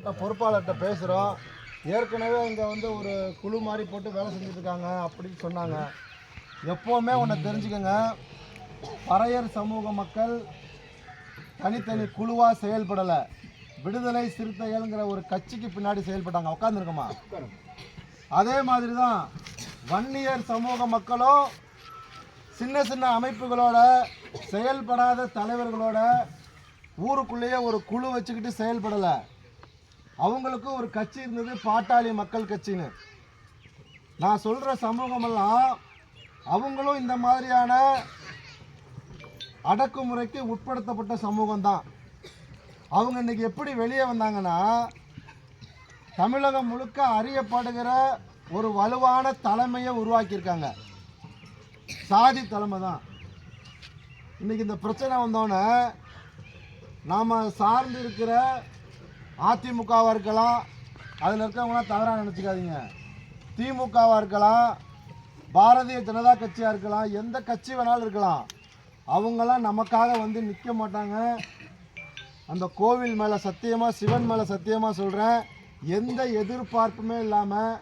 சம்மந்தப்பட்ட பொறுப்பாளர்கிட்ட பேசுகிறோம் ஏற்கனவே இங்கே வந்து ஒரு குழு மாதிரி போட்டு வேலை செஞ்சுட்ருக்காங்க அப்படின்னு சொன்னாங்க. எப்போவுமே ஒன்று தெரிஞ்சுக்கங்க. பறையர் சமூக மக்கள் தனித்தனி குழுவாக செயல்படலை. விடுதலை சிறுத்தைகள்ங்கிற ஒரு கட்சிக்கு பின்னாடி செயல்பட்டாங்க. உட்காந்துருக்கோமா அதே மாதிரி தான் வன்னியர் சமூக மக்களும் சின்ன சின்ன அமைப்புகளோட செயல்படாத தலைவர்களோட ஊருக்குள்ளேயே ஒரு குழு வச்சுக்கிட்டு செயல்படலை. அவங்களுக்கும் ஒரு கட்சி இருந்தது பாட்டாளி மக்கள் கட்சின்னு. நான் சொல்கிற சமூகமெல்லாம் அவங்களும் இந்த மாதிரியான அடக்குமுறைக்கு உட்படுத்தப்பட்ட சமூகம் தான் அவங்க இன்னைக்கு எப்படி வெளியே வந்தாங்கன்னா தமிழகம் முழுக்க அறியப்படுகிற ஒரு வலுவான தலைமையை உருவாக்கியிருக்காங்க. சாதி தலைமை தான். இன்னைக்கு இந்த பிரச்சனை வந்தோடனே நாம் சார்ந்து இருக்கிற அதிமுகவாக இருக்கலாம் அதில் இருக்கிறவங்களாம் தவறாக நினச்சிக்காதீங்க. திமுகவாக இருக்கலாம் பாரதிய ஜனதா கட்சியாக இருக்கலாம் எந்த கட்சி வேணாலும் இருக்கலாம். அவங்களாம் நமக்காக வந்து நிற்க மாட்டாங்க. அந்த கோவில் மேலே சத்தியமாக சிவன் மேலே சத்தியமாக சொல்கிறேன் எந்த எதிர்பார்ப்புமே இல்லாமல்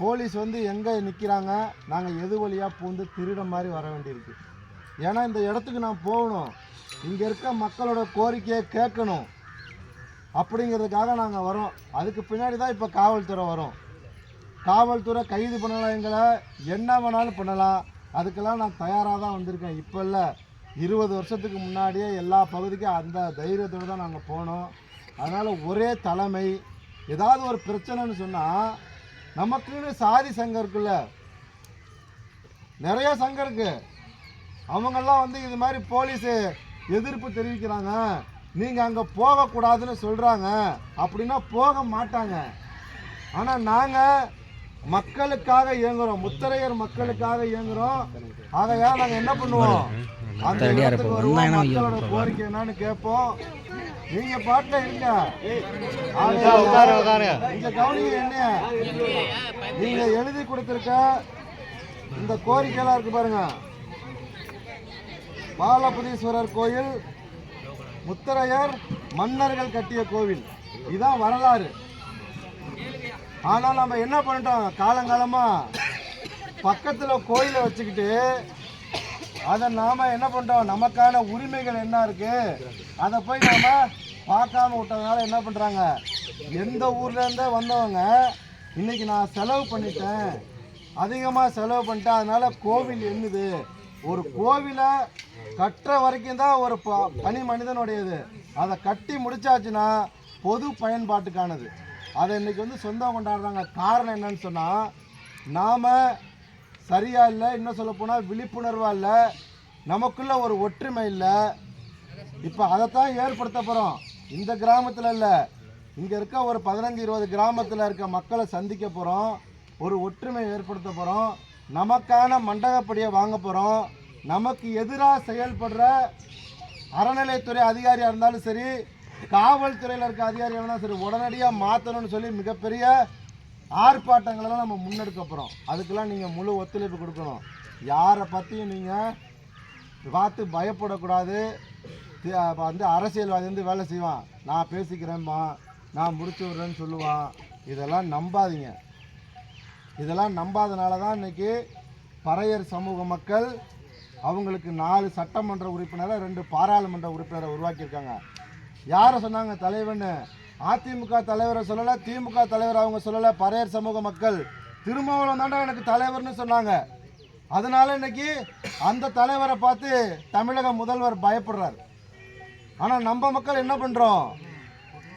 போலீஸ் வந்து எங்கே நிற்கிறாங்க நாங்கள் எது வழியாக பூந்து திருட மாதிரி வர வேண்டியிருக்கு. ஏன்னா இந்த இடத்துக்கு நான் போகணும். இங்கே இருக்க மக்களோட கோரிக்கையை கேட்கணும். அப்படிங்கிறதுக்காக நாங்கள் வரோம். அதுக்கு பின்னாடி தான் இப்போ காவல்துறை வரும். காவல்துறை கைது பண்ணலாம் எங்களை. என்ன வேணாலும் பண்ணலாம். அதுக்கெல்லாம் நான் தயாராக தான் வந்திருக்கேன். இப்போ இல்லை. இருபது வருஷத்துக்கு முன்னாடியே எல்லா பகுதிக்கும் அந்த தைரியத்தோடு தான் நாங்கள் போனோம். அதனால் ஒரே தலைமை. ஏதாவது ஒரு பிரச்சனைன்னு சொன்னால் நமக்குன்னு சாதி சங்கம் இருக்குல்ல. நிறைய சங்கம் இருக்குது அவங்கெல்லாம் வந்து இது மாதிரி போலீஸு எதிர்ப்பு தெரிவிக்கிறாங்க. நீங்கள் அங்கே போகக்கூடாதுன்னு சொல்கிறாங்க அப்படின்னா போக மாட்டாங்க. ஆனால் நாங்கள் மக்களுக்காக இயங்குறோம். முத்தரையர் மக்களுக்காக இயங்குறோம். ஆகையால் நாங்கள் என்ன பண்ணுவோம்? அந்த இடத்துக்கு வருவோம். மக்களோட கோரிக்கை என்னன்னு கேட்போம். நீங்க பாட்டுல இருங்க. இங்க கவனிங்க என்ன? நீங்க எழுதி கொடுத்திருக்க இந்த கோரிக்கையெல்லாம் இருக்கு பாருங்க. பாலபதீஸ்வரர் கோயில் முத்தரையர் மன்னர்கள் கட்டிய கோவில். இதுதான் வரலாறு. ஆனால் நம்ம என்ன பண்ணிட்டோம்? காலங்காலமாக பக்கத்தில் கோயிலை வச்சுக்கிட்டு அதை நாம் என்ன பண்ணிட்டோம்? நமக்கான உரிமைகள் என்ன இருக்குது அதை போய் நாம் பார்க்காம விட்டதுனால என்ன பண்ணுறாங்க எந்த ஊர்லேருந்தே வந்தவங்க இன்னைக்கு நான் செலவு பண்ணிட்டேன். அதிகமாக செலவு பண்ணிட்டேன். அதனால் கோவில் என்னது? ஒரு கோவிலை கட்டுற வரைக்கும் தான் ஒரு ப- தனி மனிதனுடையது. அதை கட்டி முடிச்சாச்சுன்னா பொது பயன்பாட்டுக்கானது. அதை இன்றைக்கி வந்து சொந்தம் கொண்டாடுறாங்க. காரணம் என்னன்னு சொன்னால் நாம் சரியாக இல்லை இன்னும் சொல்லப்போனால் விழிப்புணர்வாக இல்லை நமக்குள்ள ஒரு ஒற்றுமை இல்லை. இப்போ அதைத்தான் ஏற்படுத்த போகிறோம் இந்த கிராமத்தில் இல்லை. இங்கே இருக்க ஒரு பதினஞ்சு இருபது கிராமத்தில் இருக்க மக்களை சந்திக்க போகிறோம் ஒரு ஒற்றுமை ஏற்படுத்த போகிறோம் நமக்கான மண்டகப்படியை வாங்க போகிறோம் நமக்கு எதிராக செயல்படுற அறநிலைத்துறை அதிகாரியாக இருந்தாலும் சரி காவல்துறையில் இருக்க அதிகாரியாக இருந்தாலும் சரி உடனடியாக மாற்றணும்னு சொல்லி மிகப்பெரிய ஆர்ப்பாட்டங்களெல்லாம் நம்ம முன்னெடுக்க போகிறோம் அதுக்கெல்லாம் நீங்கள் முழு ஒத்துழைப்பு கொடுக்கணும். யாரை பற்றியும் நீங்கள் பார்த்து பயப்படக்கூடாது. வந்து அரசியல்வாதி வந்து வேலை செய்வான். நான் பேசிக்கிறேன்மா நான் முடிச்சு விட்றேன்னு சொல்லுவான். இதெல்லாம் நம்பாதீங்க. இதெல்லாம் நம்பாதனால தான் இன்னைக்கு பறையர் சமூக மக்கள் அவங்களுக்கு நாலு சட்டமன்ற உறுப்பினரை ரெண்டு பாராளுமன்ற உறுப்பினரை உருவாக்கியிருக்காங்க. யாரை சொன்னாங்க தலைவன் அதிமுக தலைவரை சொல்லலை திமுக தலைவர் அவங்க சொல்லலை பறையர் சமூக மக்கள். திருமாவளம் தாண்டா எனக்கு தலைவர்னு சொன்னாங்க. அதனால இன்னைக்கு அந்த தலைவரை பார்த்து தமிழக முதல்வர் பயப்படுறார். ஆனால் நம்ம மக்கள் என்ன பண்ணுறோம்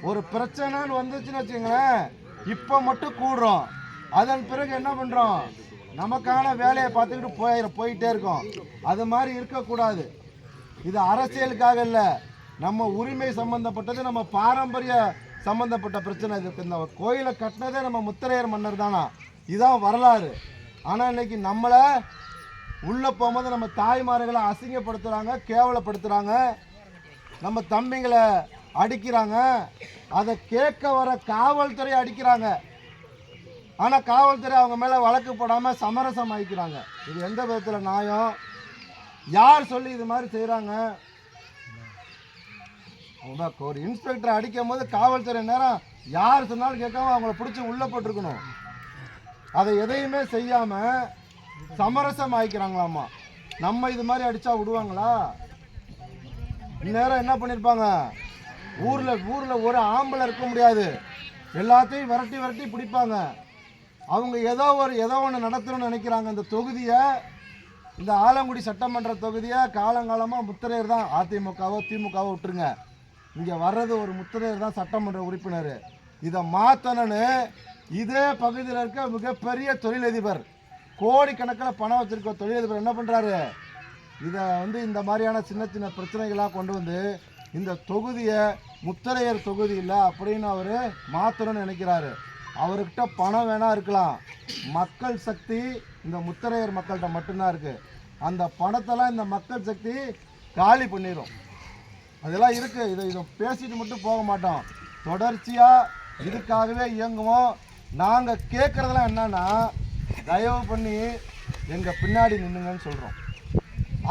ஒரு பிரச்சனைன்னு வந்துச்சுன்னு வச்சுங்களேன் இப்போ மட்டும் கூடுறோம். அதன் பிறகு என்ன பண்ணுறோம் நமக்கான வேலையை பார்த்துக்கிட்டு போயிட போயிட்டே இருக்கோம். அது மாதிரி இருக்கக்கூடாது. இது அரசியலுக்காக இல்லை. நம்ம உரிமை சம்பந்தப்பட்டது நம்ம பாரம்பரிய சம்பந்தப்பட்ட பிரச்சனை இது. இந்த கோயிலை கட்டினதே நம்ம முத்திரையர் மன்னர் தானா? இதான் வரலாறு. ஆனால் இன்னைக்கு நம்மளை உள்ளே போகும்போது நம்ம தாய்மார்களை அசிங்கப்படுத்துகிறாங்க கேவலப்படுத்துகிறாங்க நம்ம தம்பிங்களை அடிக்கிறாங்க. அதை கேட்க வர காவல்துறை அடிக்கிறாங்க. ஆனால் காவல்துறை அவங்க மேலே வழக்கு போடாமல் சமரசம் ஆகிக்கிறாங்க இது எந்த விதத்தில் நியாயம்? யார் சொல்லி இது மாதிரி செய்கிறாங்க ஒரு இன்ஸ்பெக்டர் அடிக்கும் போது காவல்துறை நேரம் யார் சொன்னாலும் கேட்காம அவங்கள பிடிச்சி உள்ளே போட்டிருக்கணும். அதை எதையுமே செய்யாமல் சமரசம் ஆயிக்கிறாங்களாம்மா நம்ம இது மாதிரி அடித்தா விடுவாங்களா? இந்நேரம் என்ன பண்ணியிருப்பாங்க ஊரில் ஊரில் ஒரு ஆம்பளை இருக்க முடியாது. எல்லாத்தையும் விரட்டி விரட்டி பிடிப்பாங்க. அவங்க ஏதோ ஒரு ஏதோ ஒன்று நடத்தணும்னு நினைக்கிறாங்க. இந்த தொகுதியை இந்த ஆலங்குடி சட்டமன்ற தொகுதியை காலங்காலமாக முத்திரையர் தான் அதிமுகவோ திமுகவோ விட்டுருங்க. இங்கே வர்றது ஒரு முத்திரையர் தான் சட்டமன்ற உறுப்பினர். இதை மாற்றணும்னு இதே பகுதியில் இருக்க மிகப்பெரிய தொழிலதிபர் கோடிக்கணக்கில் பணம் வச்சுருக்க தொழிலதிபர் என்ன பண்ணுறாரு இதை வந்து இந்த மாதிரியான சின்ன சின்ன பிரச்சனைகளாக கொண்டு வந்து இந்த தொகுதியை முத்தரையர் தொகுதி இல்லை அப்படின்னு அவர் மாற்றணும்னு நினைக்கிறாரு. அவர்கிட்ட பணம் வேணா இருக்கலாம். மக்கள் சக்தி இந்த முத்தரையர் மக்கள்கிட்ட மட்டும்தான் இருக்குது அந்த பணத்தெல்லாம் இந்த மக்கள் சக்தி காலி பண்ணிடும் அதெல்லாம் இருக்குது இதை இதை பேசிட்டு மட்டும் போக மாட்டோம். தொடர்ச்சியாக இதுக்காகவே இயங்குவோம். நாங்கள் கேட்குறதெல்லாம் என்னன்னா தயவு பண்ணி எங்கள் பின்னாடி நின்னுங்கன்னு சொல்கிறோம்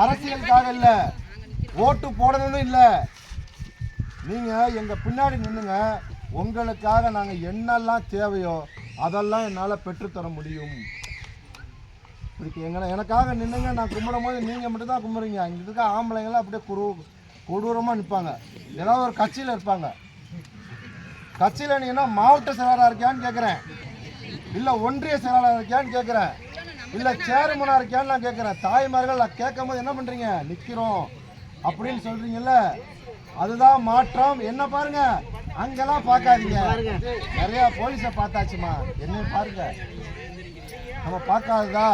அரசியலுக்காக இல்லை. ஓட்டு போடணும்னு இல்லை. நீங்கள் எங்கள் பின்னாடி நின்னுங்க. உங்களுக்காக நாங்கள் என்னெல்லாம் தேவையோ அதெல்லாம் என்னால் பெற்றுத்தர முடியும். இதுக்கு எங்களை எனக்காக நின்றுங்க நான் கும்பிடும் போது நீங்கள் மட்டும் தான் கும்பிட்றீங்க. இங்கே இருக்க ஆம்பளைங்களாம் அப்படியே குரு கொடூரமாக நிற்பாங்க ஏதாவது ஒரு கட்சியில் இருப்பாங்க. கட்சியில் நீங்கன்னா மாவட்ட செயலாளராக இருக்கியான்னு கேட்குறேன் இல்லை ஒன்றிய செயலாளராக இருக்கியான்னு கேட்குறேன் இல்லை சேர்மனாக இருக்கியான்னு நான் கேட்குறேன் தாய்மார்கள் நான் கேட்கும் போது என்ன பண்ணுறீங்க நிற்கிறோம் அப்படின்னு சொல்கிறீங்கல்ல அதுதான் மாற்றம். என்ன பாருங்கள் அங்கெல்லாம் பார்க்காதீங்க. நிறைய போலீஸை பார்த்தாச்சுமா. என்ன பாருங்க. நம்ம பார்க்காததா?